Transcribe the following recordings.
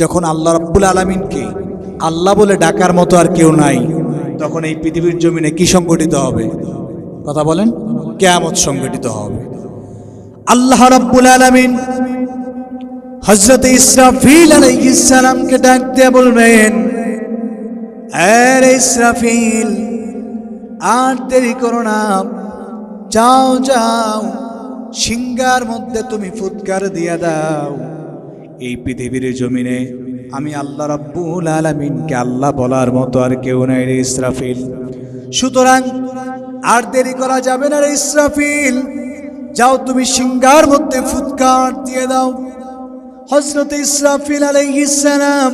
যখন আল্লাহ রব্বুল আলমিনকে আল্লাহ বলে ডাকার মতো আর কেউ নাই, তখন এই পৃথিবীর জমিনে কি সংগঠিত হবে? কথা বলেন, কেয়ামত সংগঠিত হবে। আল্লাহ রব্বুল আলমিন হজরত ইসরাফিল আলাইহিসসালামকে ডাক দিয়ে বলবেন আরে ইসরাফিল, আর দেরি করো না। যাও যাও সিঙ্গার মধ্যে তুমি ফুৎকার দিয়া দাও। এই পৃথিবীর জমিনে আমি আল্লাহ রাব্বুল আলামিনকে আল্লাহ বলার মতো আর কেউ নাই রে ইসরাফিল। সুতরাং আর দেরি করা যাবে না রে ইসরাফিল। যাও তুমি সিঙ্গার মধ্যে ফুৎকার দিয়ে দাও। হজরত ইসরাফিল আলাইহিস সালাম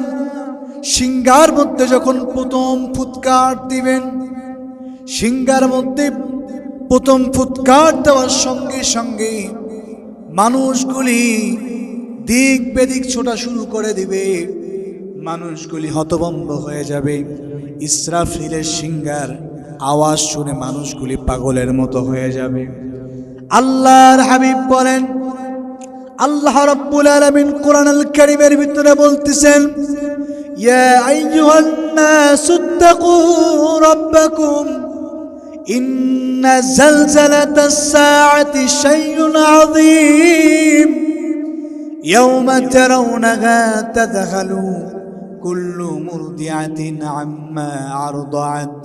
সিঙ্গার মধ্যে যখন প্রথম ফুৎকার দিবেন সিঙ্গার মধ্যে প্রথম ফুৎকার দেওয়ার সঙ্গে সঙ্গে মানুষগুলি দিক বেদিক ছোটা শুরু করে দিবে। মানুষগুলি হতভম্ব হয়ে যাবে। ইসরাফিলের সিঙ্গার আওয়াজ শুনে মানুষগুলি পাগলের মতো হয়ে যাবে। আল্লাহর হাবিব বলেন, আল্লাহ রব্বুল আলামিন কোরআন আল কারীমের ভিতরে বলতেছেন, ইয়া আইয়ুহান নাসুত্তাকু রাব্বাকুম, ইন্না জালজালাতাস সাআতি শাইউন আযীম। ইয়াওমা তারাউনাহা তাদখালু কুল্লু মুরদিআতিন আম্মা আরদাআত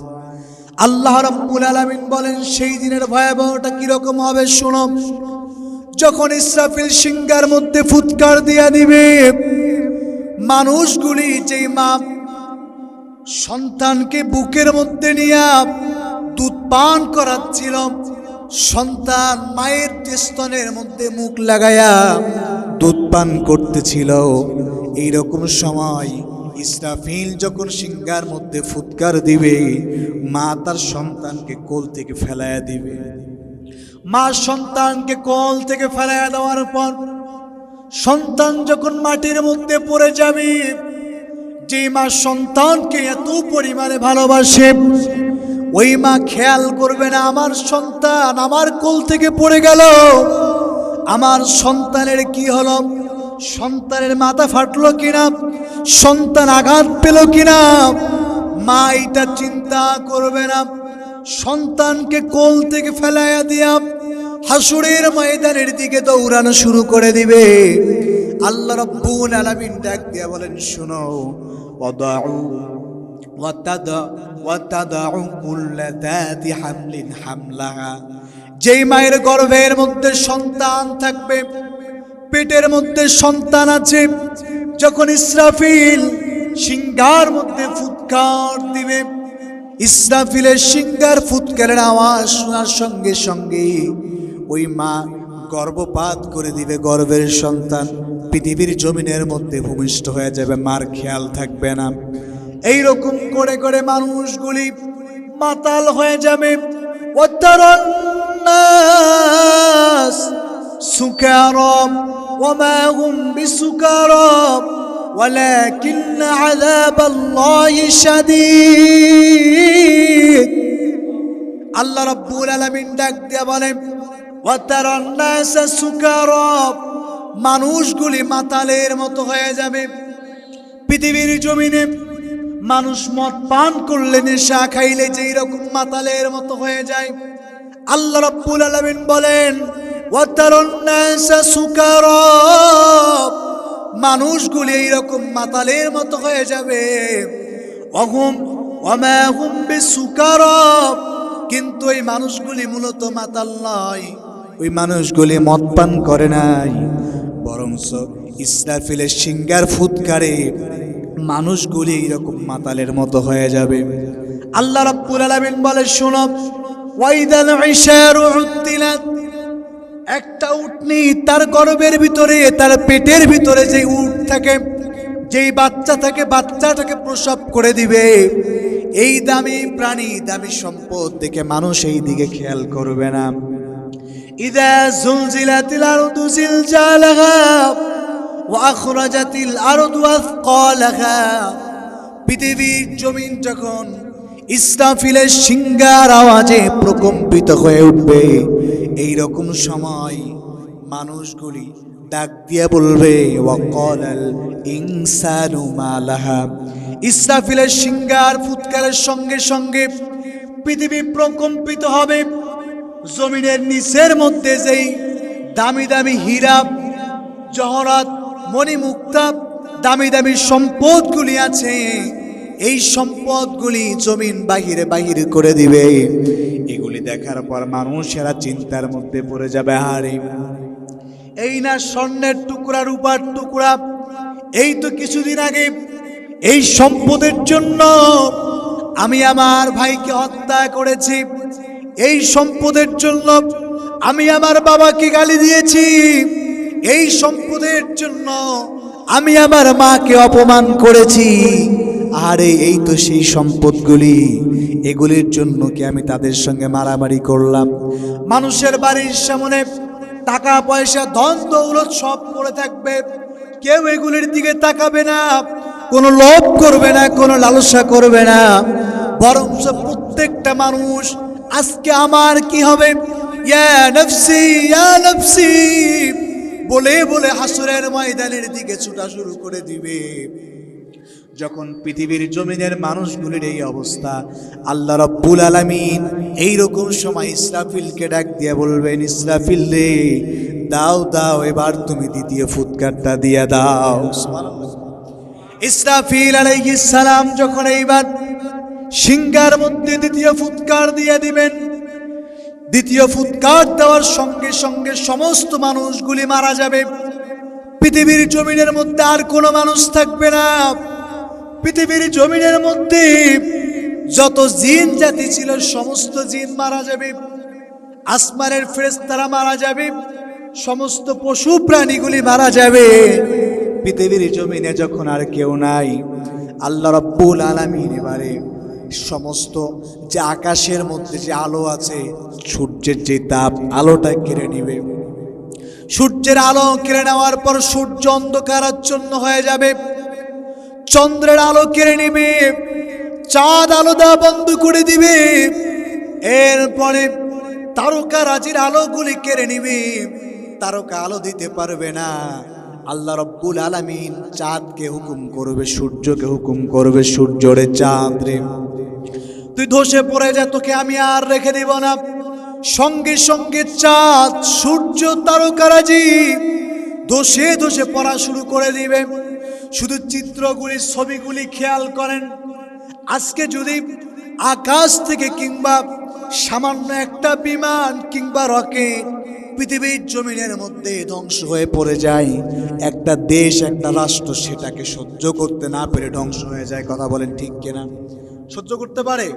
আল্লাহ রাব্বুল আলামিন বলেন, সেই দিনের ভয়াবহতা কীরকম হবে শুনো। যখন ইসরাফিল সিঙ্গার মধ্যে ফুৎকার দিয়া দিবে, মানুষগুলি যেই মা সন্তানকে বুকের মধ্যে নিয়ে দুধ পান করাচ্ছিল, সন্তান মায়ের স্তনের মধ্যে মুখ লাগায়া দুধ পান করতেছিল। এইরকম সময় ইসরাফিল যখন সিঙ্গার মধ্যে ফুৎকার দিবে, মা তার সন্তানকে কোল থেকে ফেলাইয়া দিবে। মা সন্তানকে কল থেকে ফেলাইয়া দেওয়ার পর সন্তান যখন মাটির মধ্যে পড়ে যাবে, যে মা সন্তানকে এত পরিমাণে ভালোবাসে, ওই মা খেয়াল করবে না, আমার সন্তান আমার কোল থেকে পড়ে গেল। আমার সন্তানের কি হলো? সন্তানের মাথা ফাটলো কিনা? সন্তান আঘাত পেল কিনা? মা এটা চিন্তা করবে না। সন্তানকে কোল থেকে ফেলাইয়া দিয়া হাসুরের ময়দানের দিকে দৌড়ানো শুরু করে দিবে। আল্লাহ রব্বুল আলামিন ডাক দিয়া বলেন, শুনো, ওয়াদাউ, ওয়াতাদা কুল্লা যাতি হামলিন হামলাহা। যেই মায়ের গর্ভের মধ্যে সন্তান থাকবে, পেটের মধ্যে সন্তান আছে, যখন ইসরাফিল সিংহার মধ্যে ফুৎকার দিবে, ইসরাফিলের সিঙ্গার ফুৎকারের আওয়াজ শোনার সঙ্গে সঙ্গে ওই মা গর্ভপাত করে দিবে গর্ভের সন্তান, পৃথিবীর জমিনের মধ্যে ভূমিষ্ঠ হয়ে যাবে, মার খেয়াল থাকবে না। এই রকম করে করে মানুষগুলি মাতাল হয়ে যাবে। والناس سكارى وما هم بسكارى ولكن عذاب الله شديد আল্লাহ রাব্বুল আলামিন ডাক দিয়া বলেন ওয়াতারান নাসা সুকারা মানুষগুলি মাতালের মতো হয়ে যাবে পৃথিবীর জমিনে মানুষ মদ পান করলে নেশা খাইলে যেই রকম মাতালের মতো হয়ে যায় আল্লাহ রাব্বুল আলামিন বলেন মানুষগুলি এইরকম মাতালের মতো হয়ে যাবে। অহুম ওমা হুম বিসুকারব কিন্তু ওই মানুষগুলি মূলত মাতাল নয়। ওই মানুষগুলি মদ পান করে নাই। বরঞ্চ ইসরাফিলের সিঙ্গার ফুৎকারে মানুষগুলি এইরকম মাতালের মতো হয়ে যাবে। আল্লাহ রাব্বুল আলামিন বলে শোনো ওয়াইদাল ইশারু উত্তিলাত। একটা উটনি তার গর্ভের ভিতরে, তার পেটের ভিতরে যে উট থাকে, যেই বাচ্চা থাকে, বাচ্চাটাকে প্রসব করে দিবে। এই দামি প্রাণী, দামি সম্পদ দেখে মানুষ এই দিকে খেয়াল করবে না। ইদা জুলজিলাতিল আরদু জিলজালাহা ওয়া আখরাজাতিল আরদু আথকালাহা। পৃথিবীর জমিন যখন ইসরাফিলের সিঙ্গার আওয়াজে প্রকম্পিত হয়ে উঠবে। এই রকম সময় মানুষগুলি ডাক দিয়ে বলবে, ওয়াকালাল ইনসানু মালাহা ইসরাফিলের সিঙ্গার ফুৎকারের সঙ্গে সঙ্গে পৃথিবী প্রকম্পিত হবে। জমিনের নিচের মধ্যে যেই দামি দামি হীরা, জহরাত, মণিমুক্তা, দামি দামি সম্পদগুলি আছে এই সম্পদগুলি জমিন বাহিরে বাহির করে দিবে। এগুলি দেখার পর মানুষেরা চিন্তার মধ্যে পড়ে যাবে, আরে। এই না স্বর্ণের টুকরা, রূপার টুকরা। এই তো কিছুদিন আগে এই সম্পদের জন্য আমি আমার ভাইকে হত্যা করেছি। এই সম্পদের জন্য আমি আমার বাবাকে গালি দিয়েছি। এই সম্পদের জন্য আমি আমার মাকে অপমান করেছি। আরে, এই তো সেই সম্পদগুলি। এগুলির জন্য কি আমি তাদের সঙ্গে মারামারি করলাম? মানুষের বাড়ির সামনে টাকা, পয়সা, ধন, দৌলত সব পড়ে থাকবে। কেউ এগুলির দিকে তাকাবে না, কোনো লোভ করবে না, কোনো লালসা করবে না। বরং প্রত্যেকটা মানুষ, আজকে আমার কি হবে? বলে বলে হাসুরের ময়দানের দিকে ছুটা শুরু করে দিবে। যখন পৃথিবীর জমিনের মানুষগুলির এই অবস্থা, আল্লাহ রব্বুল আলামিন এই রকম সময় ইসরাফিলকে ডাক দিয়ে বলবেন, ইসরাফিল রে, দাও দাও, এবার তুমি দ্বিতীয় ফুৎকারটা দিয়ে দাও। ইসরাফিল সালাম যখন এইবার সিংহার মধ্যে দ্বিতীয় ফুৎকার দিয়ে দিবেন, দ্বিতীয় ফুৎকার দেওয়ার সঙ্গে সঙ্গে সমস্ত মানুষগুলি মারা যাবে। পৃথিবীর জমিনের মধ্যে আর কোনো মানুষ থাকবে না। পৃথিবীর জমিনের মধ্যে যত জিন জাতি ছিল, সমস্ত জিন মারা যাবে। আসমানের ফেরেশতারা মারা যাবে। সমস্ত পশু প্রাণীগুলি মারা যাবে। পৃথিবীর জমিনে যখন আর কেউ নাই, আল্লাহ রব্বুল আলামিন এবারে সমস্ত যে আকাশের মধ্যে যে আলো আছে, সূর্যের যে তাপ আলোটা কেড়ে নিবে। সূর্যের আলো কেড়ে নেওয়ার পর সূর্য অন্ধকারাচ্ছন্ন হয়ে যাবে। চন্দ্রের আলো কেড়ে নিবে, চাঁদ আলো দেওয়া বন্ধ করে দিবে। এরপরে তারকা রাজির আলোগুলি কেড়ে নিবে। তারকা আলো দিতে পারবে না। আল্লাহ রব্বুল আলামিন চাঁদকে হুকুম করবে, সূর্যকে হুকুম করবে সূর্যরে চাঁদ রে। তুই ধসে পড়ে যা, তোকে আমি আর রেখে দিব না। সঙ্গে সঙ্গে চাঁদ, সূর্য তারকারাজি ধসে ধসে পড়া শুরু করে দিবে। শুধু চিত্রগুলি, ছবিগুলি খেয়াল করেন। আজকে যদি আকাশ থেকে কিংবা সামান্য একটা বিমান কিংবা রকেট পৃথিবীর জমিনের মধ্যে ধ্বংস হয়ে পড়ে যায়, একটা দেশ, একটা রাষ্ট্র সেটাকে সহ্য করতে না পেরে ধ্বংস হয়ে যায়, কথা বলেন ঠিক কিনা? সহ্য করতে পারে?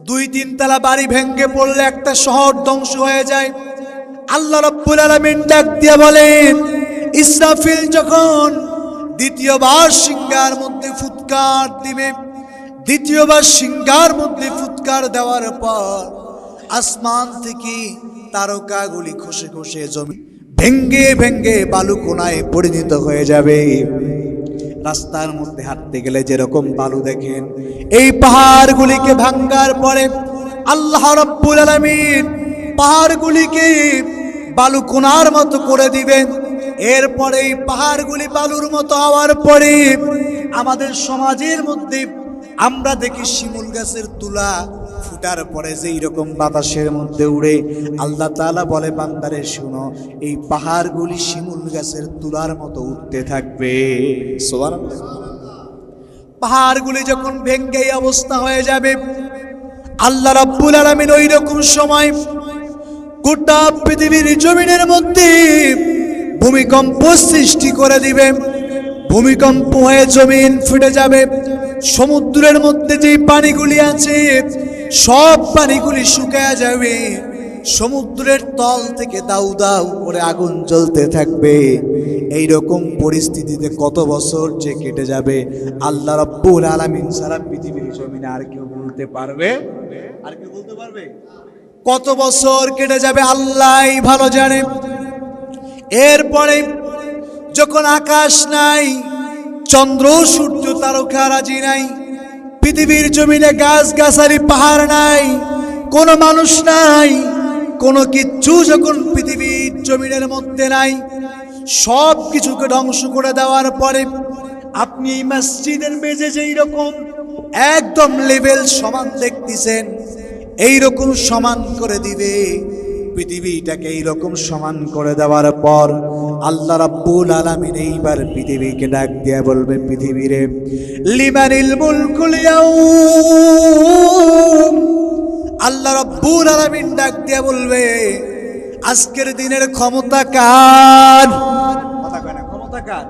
দুই তিন তালা বাড়ি ভেঙ্গে পড়লে একটা শহর ধ্বংস হয়ে যায়। আল্লাহ রব্বুল আলামিন ডাক দিয়ে বলেন, ইসরাফিল যখন দ্বিতীয়বার সিংহার মধ্যে ফুৎকার দিবে, দ্বিতীয়বার সিংহার মধ্যে ফুৎকার দেওয়ার পর আসমান থেকে তারকাগুলি খসে খসে জমি ভেঙ্গে ভেঙ্গে বালু কোনায় পরিণত হয়ে যাবে। রাস্তার মধ্যে হাঁটতে গেলে যেরকম বালু দেখেন, এই পাহাড়গুলিকে ভাঙ্গার পরে আল্লাহ রব্বুল আলামিন পাহাড়গুলিকে বালু কোনার মতো করে দিবেন। এরপরে এই পাহাড়গুলি বালুর মতো হওয়ার পরে আমাদের সমাজের মধ্যে আমরা দেখি শিমুল গাছের তুলা ফুটার পরে যে রকম বাতাসের মধ্যে উড়ে, আল্লাহ তাআলা বলে, বান্দারে, শুনো, এই পাহাড়গুলি শিমুল গাছের তুলার মতো উঠতে থাকবে। পাহাড়গুলি যখন ভেঙ্গে অবস্থা হয়ে যাবে, আল্লাহ রাব্বুল আলামিন ওই রকম সময় গোটা পৃথিবীর জমিনের মধ্যে ভূমিকম্প সৃষ্টি করে দিবে। ভূমিকম্প হয়ে জমিন ফেটে যাবে। সমুদ্রের মধ্যে যে পানিগুলি আছে, সব পানিগুলি শুকায় যাবে। সমুদ্রের তল থেকে দাউ দাউ করে আগুন জ্বলতে থাকবে। এই রকম পরিস্থিতিতে কত বছর যে কেটে যাবে। আল্লাহ রব্বুল আলামিন সারা পৃথিবীর জমিনে আর কেউ বলতে পারবে? আর কেউ বলতে পারবে? কত বছর কেটে যাবে, আল্লাহই ভালো জানে। এরপরে যখন আকাশ নাই, চন্দ্র, সূর্য, তারকা, রাজি নাই, পৃথিবীর জমিনে গাছ গাছালি পাহাড় নাই, কোনো মানুষ নাই, কোনো কিচ্ছু যখন পৃথিবীর জমিনের মধ্যে নাই সব কিছুকে ধ্বংস করে দেওয়ার পরে আপনি এই মসজিদের মেঝে যেই রকম একদম লেভেল সমান দেখতেছেন এই রকম সমান করে দিবে। পৃথিবীটাকে এইরকম সমান করে দেওয়ার পর আল্লাহ রাব্বুল আলামিন এইবার পৃথিবীকে ডাক দিয়ে বলবে, পৃথিবীরে লিমানিল মুলকুল ইয়াউম আল্লাহ রাব্বুল আলামিন ডাক দিয়ে বলবে, আজকের দিনের ক্ষমতা কার? ক্ষমতা কার?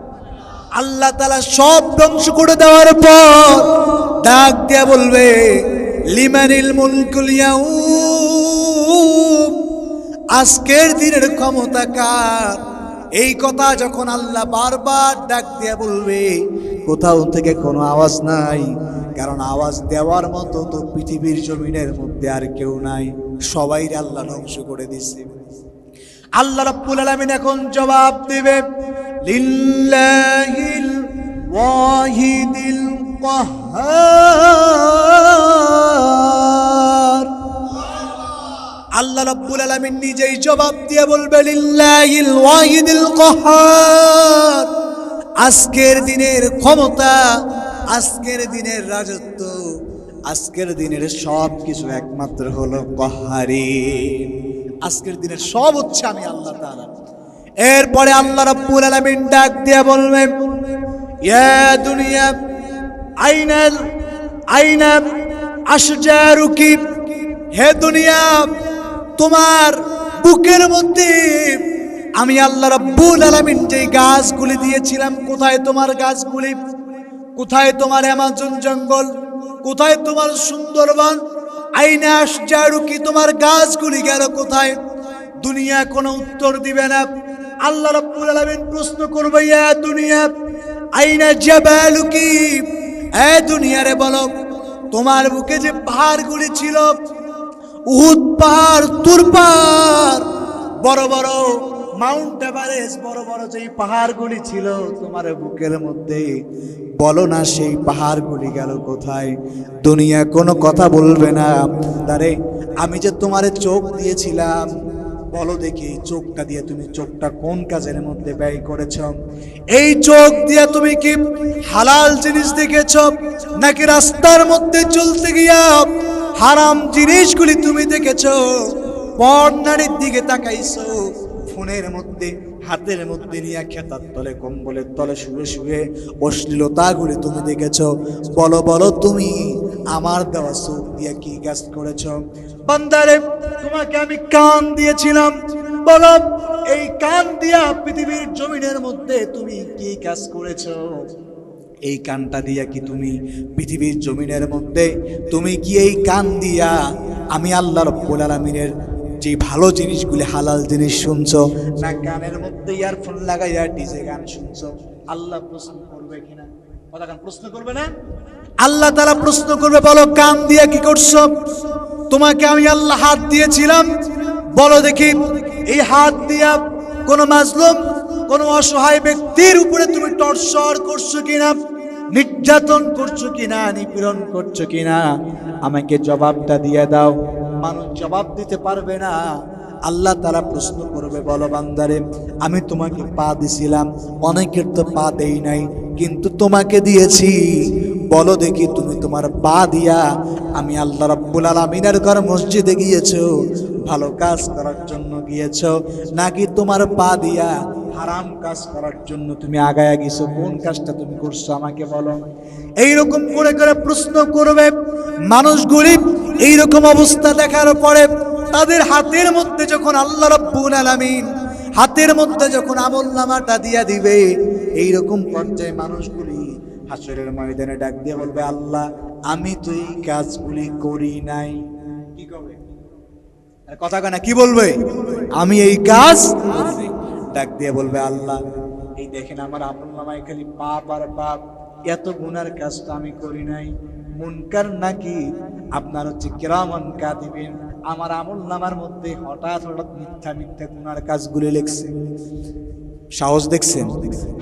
আল্লাহ তালা সব ধ্বংস করে দেওয়ার পর ডাক দিয়ে বলবে লিমানিল মুলকুল ইয়াউম আজকের দিনের ক্ষমতা কার? এই কথা যখন আল্লাহ বারবার ডাক দিয়ে বলবে, কোথাও থেকে কোনো আওয়াজ নাই। কারণ আওয়াজ দেওয়ার মতো তো পৃথিবীর জমিনের মধ্যে আর কেউ নাই। সবাই আল্লাহ ধ্বংস করে দিচ্ছে আল্লাহ রাব্বুল আলামিন এখন জবাব দেবে, লিল্লাহিল ওয়াহিদিল কাহ্হার আল্লাহ রাব্বুল আলামিন নিজেই জবাব দিয়ে বলবে আজকের দিনের ক্ষমতা, আজকের দিনের রাজত্ব, আজকের দিনের সব কিছু একমাত্র হলো কহারি। আজকের দিনের সব হচ্ছে আমি আল্লাহ এরপরে আল্লাহ রাব্বুল আলামিন ডাক দিয়ে বলবেন ইয়া দুনিয়া, আইনাল আইনা আশজারুকি, হে দুনিয়া তোমার বুকের মধ্যে আমি আল্লাহ রাব্বুল আলামিন যে গাছগুলি দিয়েছিলাম, কোথায় তোমার গাছগুলি? কোথায় তোমার অ্যামাজন জঙ্গল? কোথায় তোমার সুন্দরবন? আইনা আসজারু কি তোমার গাছগুলি গেল কোথায়? দুনিয়া কোনো উত্তর দিবে না। আল্লাহ রাব্বুল আলামিন প্রশ্ন করবে, ইয়া দুনিয়া, আইনা জাবালুকি এ দুনিয়ারে বলো, তোমার বুকে যে পাহাড়গুলি ছিল উহুদ পাহাড় তুর বড় বড় মাউন্ট এভারেস্ট, বড় বড় যেই পাহাড়গুলি ছিল তোমার বুকের মধ্যে, বলো না সেই পাহাড়গুলি গেল কোথায়? দুনিয়া কোনো কথা বলবে না। তারে আমি যে তোমারে চোখ দিয়েছিলাম, বলো দেখি চোখটা দিয়ে তুমি চোখটা কোন কাজের মধ্যে ব্যয় করেছ? এই চোখ দিয়ে তুমি কি হালাল জিনিস দেখেছ, নাকি রাস্তার মধ্যে চলতে গিয়া হারাম জিনিসগুলি তুমি দেখেছ পর দিকে তাকাইছো, ফোনের মধ্যে, হাতের মধ্যে নিয়ে খেতার তলে, কম্বলের তলে শুয়ে শুয়ে অশ্লীলতা অশ্লীলতাগুলি তুমি দেখেছ। বলো বলো তুমি, আমার দেওয়া চোখ দিয়ে কি কাজ করেছ? বান্দারে, তোমাকে আমি কান দিয়েছিলাম। বলো, এই কান দিয়া পৃথিবীর জমিনের মধ্যে তুমি কি কাজ করেছ? এই কানটা দিয়া কি তুমি পৃথিবীর জমিনের মধ্যে, তুমি কি এই কান দিয়া আমি আল্লাহ রব্বুল আলমিনের যে ভালো জিনিসগুলি হালাল জিনিস শুনছো, না গানের মধ্যে ইয়ারফোন লাগাইয়া ডিজে গান শুনছো, আল্লাহ প্রশ্ন করবে কিনা? কথা প্রশ্ন করবে না? আল্লাহ তারা প্রশ্ন করবে, বলো কান দিয়া কি করছ? তোমাকে আমি আল্লাহ হাত দিয়েছিলাম, বলো দেখি, এই হাত দিয়া কোন মাজলুম কোন অসহায় ব্যক্তির উপরে তুমি টর্চর করছ কিনা, নির্যাতন করছ কিনা, নিপীড়ন করছ কিনা, আমাকে জবাবটা দিয়ে দাও। মানুষ জবাব দিতে পারবে না। আল্লাহ তারা প্রশ্ন করবে, বলো বান্দারে, আমি তোমাকে পা দিছিলাম, অনেকের তো পা দেই নাই, কিন্তু তোমাকে দিয়েছি। বলো দেখি তুমি তোমার পা দিয়া আমি আল্লাহ রাব্বুল আলামিনের ঘর মসজিদে গিয়েছো, ভালো কাজ করার জন্য গিয়েছো, নাকি তোমার পা দিয়া হারাম কাজ করার জন্য তুমি আগায়া গেছো। কোন কাজটা তুমি করছ আমাকে বলো। এইরকম করে করে প্রশ্ন করবে মানুষগুলি এইরকম অবস্থা দেখার পরে তাদের হাতের মধ্যে যখন আল্লাহ রব্বুল আলামিন হাতের মধ্যে যখন আমল নামাটা দিয়া দিবে, এইরকম পর্যায়ে মানুষগুলি হাসরের ময়দানে ডাক দিয়ে বলবে, আল্লাহ, আমি তো এই কাজগুলি করি নাই। কি কবে? কথা কেনা কি বলবে? আমি এই কাজ। ডাক দিয়ে বলবে, আল্লাহ, এই দেখেন আমার আমল নামায় খালি পাপ আর পাপ এত গুনার কাজ তো আমি করি নাই। মুনকার নাকি আপনার হচ্ছে কেরামন কাদিবেন? আমার আমল নামার মধ্যে হঠাৎ হঠাৎ মিথ্যা মিথ্যা গুনার কাজগুলি লেখছে। সাহস দেখছেন?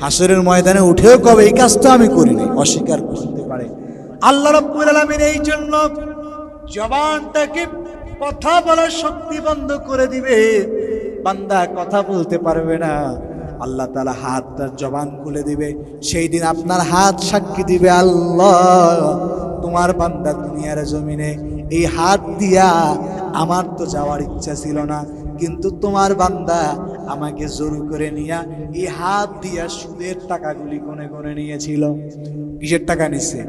হাসরের ময়দানে উঠেও কবে এই কাজ তো আমি করি নাই, অস্বীকার করতে পারে। আল্লাহ রব্বুল আলামিন এই জন্য জবানটাকে কথা বলার শক্তি বন্ধ করে দিবে। বান্দা কথা বলতে পারবে না। আল্লাহ তালা হাতটার জবান খুলে দিবে। সেই দিন আপনার হাত সাক্ষী দিবে, আল্লাহ, তোমার বান্দা দুনিয়ার জমিনে এই হাত দিয়া আমার তো যাওয়ার ইচ্ছা ছিল না। কিন্তু তোমার বান্দা আমাকে জোর করে নিয়া এই হাত দিয়া সুদের টাকাগুলি গনে গনে নিয়েছিল। কিসের টাকা নিছে?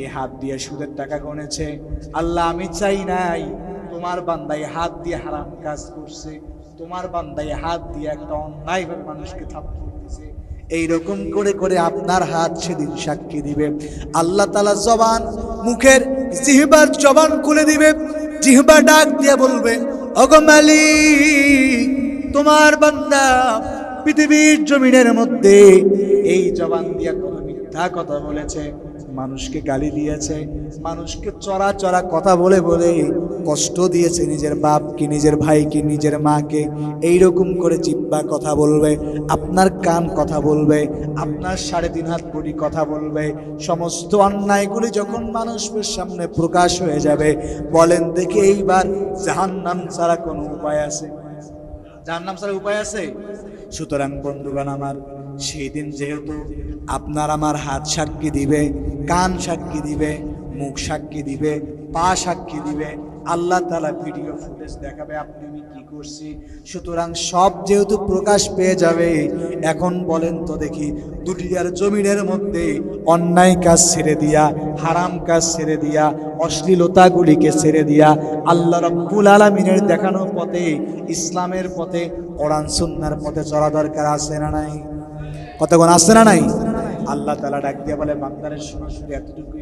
এই হাত দিয়া সুদের টাকা গনেছে। আল্লাহ, আমি চাই নাই তোমার বান্দা এই হাত দিয়ে হারাম কাজ করছে। তোমার বান্দায় হাত দিয়ে একটা অন্যায়ভাবে মানুষকে থাপ্পড় দিছে এইরকম করে করে আপনার হাত সেদিন সাক্ষী দিবে। আল্লাহ তালা জবান, মুখের জিহবার জবান খুলে দিবে। জিহবা ডাক দিয়ে বলবে অগমালি তোমার বান্দা পৃথিবীর জমিনের মধ্যে এই জবান দিয়া কোনো মিথ্যা কথা বলেছে। মানুষকে গালি দিয়েছে। মানুষকে চড়া চড়া কথা বলে বলে কষ্ট দিয়েছে নিজের বাপকে, নিজের ভাইকে, নিজের মাকে। এই রকম করে জিব্বা কথা বলবে, আপনার কান কথা বলবে, আপনার সাড়ে তিন হাত বডি কথা বলবে। সমস্ত অন্যায়গুলি যখন মানুষের সামনে প্রকাশ হয়ে যাবে, বলেন দেখে এইবার জাহান্নাম ছাড়া কোনো উপায় আছে। জাহান্নাম ছাড়া উপায় আছে? সুতরাং বন্ধুগণ আমার, সেই দিন যেহেতু আপনার আমার হাত সাক্ষী দিবে, কান সাক্ষী দিবে, মুখ সাক্ষী দিবে, পা সাক্ষী দিবে আল্লাহ তালা ভিডিও ফুটেজ দেখাবে, আপনি আমি কি করছি? সুতরাং সব যেহেতু প্রকাশ পেয়ে যাবে, এখন বলেন তো দেখি দুটিয়ার জমিনের মধ্যে অন্যায় কাজ ছেড়ে দিয়া, হারাম কাজ ছেড়ে দিয়া, অশ্লীলতাগুলিকে ছেড়ে দিয়া আল্লাহ রব্বুল আলমিনের দেখানো পথে, ইসলামের পথে, কোরআন সুন্নার পথে চলা দরকার আছে না নাই? কতক্ষণ আসছে না নাই? আল্লাহ তালা ডাক দিয়ে বলে বান্দারের শুধু এতটুকুই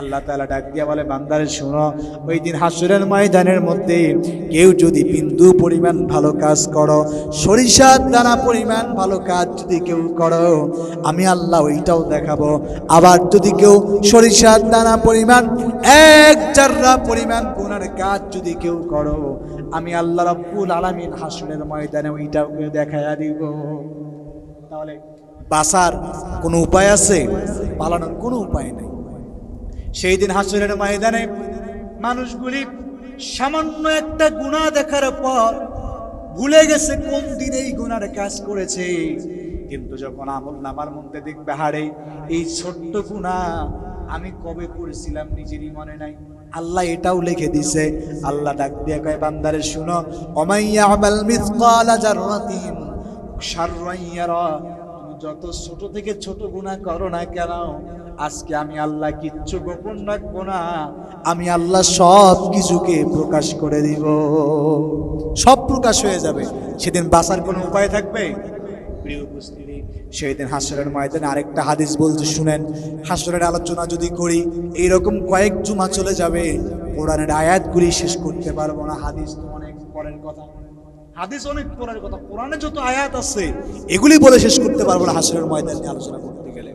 আল্লাহ তালা ডাক দিয়া বলে, বান্দারে শোনো, ওই দিন হাসুরের ময়দানের মধ্যে কেউ যদি বিন্দু পরিমাণ ভালো কাজ করো, সরিষার দানা পরিমাণ ভালো কাজ যদি কেউ করো, আমি আল্লাহ ওইটাও দেখাবো। আবার যদি কেউ সরিষার দানা পরিমাণ, এক চাররা পরিমাণ গুণার কাজ যদি কেউ করো, আমি আল্লাহ রব্বুল আলামিন হাসুরের ময়দানে ওইটাও কেউ দেখাইয়া দিব। তাহলে বাসার কোনো উপায় আছে? পালানোর কোনো উপায় নেই। সেই দিন হাসরের ময়দানে মানুষগুলি সামান্য একটা গুণা দেখার পর ভুলে গেছে কোন দিন এই গুনার কাজ করেছে। কিন্তু যখন আমল নামার মধ্যে দেখবে হারে এই ছোট্ট গুণা আমি কবে করেছিলাম নিজেরই মনে নাই। আল্লাহ এটাও লিখে দিছে। আল্লাহ ডাক দিয়ে কয়, বান্দারে শুনো অমাইয়া আমাল মিসকালা জাররাতিন শাররান ইয়ারা তুমি যত ছোট থেকে ছোট গুনাহ করো না কেন, আজকে আমি আল্লাহ কিচ্ছু গোপন রাখব না, আমি আল্লাহ সব কিছুকে প্রকাশ করে দিব। সব প্রকাশ হয়ে যাবে। সেদিন বাঁচার কোনো উপায় থাকবে? প্রিয় সেই দিন হাসরের ময়দানে আরেকটা হাদিস বলতে শুনেন। হাসরের আলোচনা যদি করি, এইরকম কয়েক জুমা চলে যাবে। কোরআনের আয়াতগুলি শেষ করতে পারব না। হাদিস তো অনেক পরের কথা। হাদিস অনেক পরের কথা। কোরআনে যত আয়াত আছে, এগুলি বলে শেষ করতে পারব না হাসরের ময়দান নিয়ে আলোচনা করতে গেলে।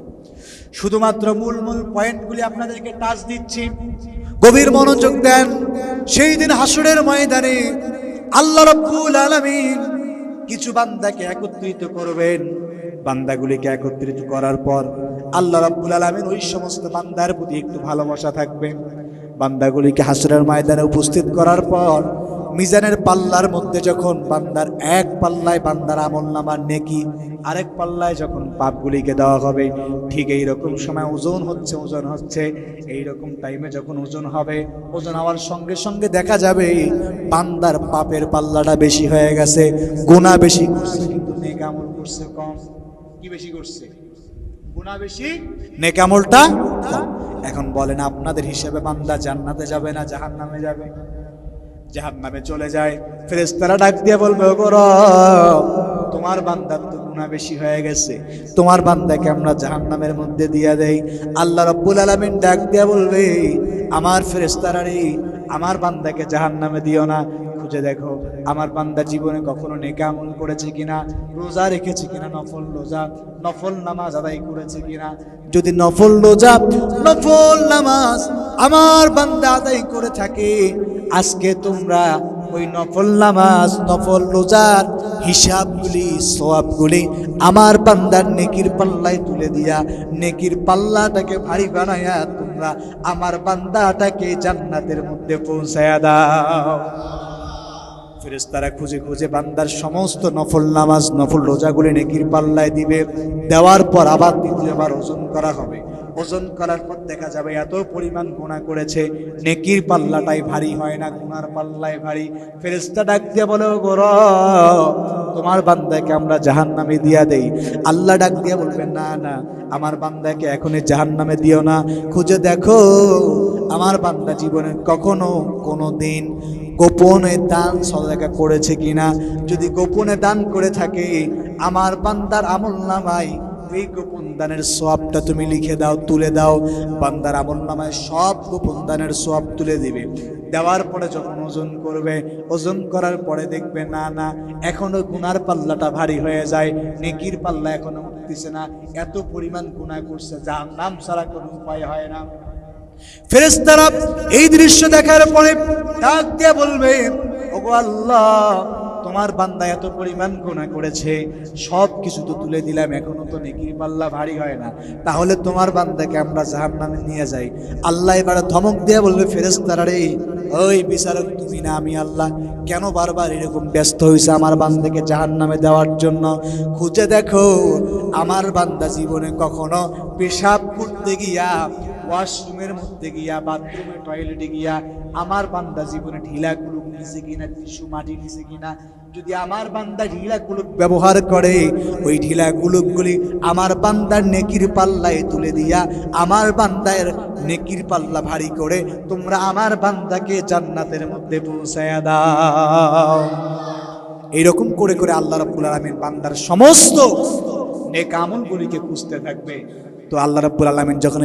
শুধুমাত্র মূল মূল পয়েন্টগুলি আপনাদেরকে টাচ দিচ্ছি। গভীর মনোযোগ দেন। সেই দিন হাসরের ময়দানে আল্লাহ রব্বুল আলামিন কিছু বান্দাকে একত্রিত করবেন। বান্দাগুলিকে একত্রিত করার পর আল্লাহ রাব্বুল আলামিন ওই সমস্ত বান্দার প্রতি একটু ভালোবাসা থাকবে। বান্দাগুলিকে হাসরের ময়দানে উপস্থিত করার পর মিজানের পাল্লার মধ্যে যখন বান্দার এক পাল্লায় বান্দার আমল নামার নেকি, আরেক পাল্লায় যখন পাপগুলিকে দেওয়া হবে, ঠিক এই রকম সময় ওজন হচ্ছে ওজন হচ্ছে। এই রকম টাইমে যখন ওজন হবে, ওজন হওয়ার সঙ্গে সঙ্গে দেখা যাবে বান্দার পাপের পাল্লাটা বেশি হয়ে গেছে গুণা বেশি করছে, কিন্তু নেক আমল করছে কম। কি বেশি করছে? গুণা বেশি, নেক আমলটা এখন বলেন, আপনাদের হিসেবে বান্দা জান্নাতে যাবে না জাহান্নামে যাবে? জাহান নামে চলে যায়। ফেরেস্তারা ডাক দিয়ে বলবে ওগো রব, তোমার বান্দার তো গুণা বেশি হয়ে গেছে। তোমার বান্দাকে আমরা জাহান নামের মধ্যে দিয়ে দেই। আল্লাহ রব্বুল আলমিন ডাক দিয়া বলবে আমার ফেরেস্তারা রে আমার বান্দাকে জাহান নামে দিও না। খুঁজে দেখো আমার বান্দা জীবনে কখনো নেক আমল করেছে কিনা রোজা রেখেছে কিনা নফল রোজা নফল নামাজ আদায় করেছে কিনা। যদি নফল রোজা নফল নামাজ আমার বান্দা আদায় করে থাকে আজকে তোমরা ওই নফল নামাজ, নফল রোজার হিসাবগুলি, সওয়াবগুলি আমার বান্দার নেকির পাল্লায় তুলে দিয়া, নেকির পাল্লাটাকে ভারী বানায়া তোমরা আমার বান্দাটাকে জান্নাতের মধ্যে পৌঁছায়া দাও। ফেরেশতারা খুঁজে খুঁজে বান্দার সমস্ত নফল নামাজ, নফল রোজাগুলি নেকির পাল্লায় দিবে, দেওয়ার পর আবার দ্বিতীয়বার ওজন করা হবে। ওজন করার পর দেখা যাবে এত পরিমাণ গুণা করেছে। নেকির পাল্লাটাই ভারী হয় না, গুনার পাল্লায় ভারী। ফেরেশতা ডাক দিয়ে বলে গোর, তোমার বান্দাকে আমরা জাহান নামে দিয়া দেই। আল্লাহ ডাক দিয়ে বলবেন না না, আমার বান্দাকে এখনই জাহান নামে দিও না। খুঁজে দেখো, আমার বান্দা জীবনে কখনো কোনো দিন গোপনে দান সদাকা করেছে কিনা। যদি গোপনে দান করে থাকে, আমার বান্দার আমল নামাই এই গোপন দানের সবটা তুমি লিখে দাও, তুলে দাও। বান্দার আমল নামায় সব গোপন দানের সব তুলে দিবে। দেওয়ার পরে যখন ওজন করবে, ওজন করার পরে দেখবে, না না, এখনও গুনার পাল্লাটা ভারী হয়ে যায়, নেকির পাল্লা এখনও উঠতেছে না, এত পরিমাণ গুনাহ করছে যার নাম ছাড়া কোনো উপায় হয় না। ফেরেশতারা এই দৃশ্য দেখার পরে ডাক দিয়ে বলবে, ওগো আল্লাহ তোমার বান্দা এত পরিমাণ গুণা করেছে, সব কিছু তো তুলে দিলাম, এখনও তো নেকির পাল্লা ভারী হয় না। তাহলে তোমার বান্দাকে আমরা জাহান নামে নিয়ে যাই। আল্লাহ এবার ধমক দিয়ে বলবে রে, ওই বিচারক তুমি না, আমি আল্লাহ। কেন বারবার এরকম ব্যস্ত হয়েছে আমার বান্দাকে জাহান নামে দেওয়ার জন্য? খুঁজে দেখো, আমার বান্দা জীবনে কখনো পেশাব করতে গিয়া, ওয়াশরুমের মধ্যে গিয়া, বাথরুমে, টয়লেটে গিয়া, আমার বান্দা জীবনে ঢিলা নিছে কিনা, টিস্যু মাটি নিছে কিনা, যদি আমার বান্দা ঢিলা কুলুক ব্যবহার করে, ওই ঢিলা কুলুকগুলি আমার বান্দার নেকির পাল্লায় তুলে দিয়া আমার বান্দার নেকির পাল্লা ভারী করে তোমরা আমার বান্দাকে জান্নাতের মধ্যে পৌঁছায়া দাও। এইরকম করে করে আল্লাহ রাব্বুল আলামিন বান্দার সমস্ত নেক আমলগুলিকে খুঁজতে থাকবে। তো আল্লাহ রাব্বুল আলামিন যখন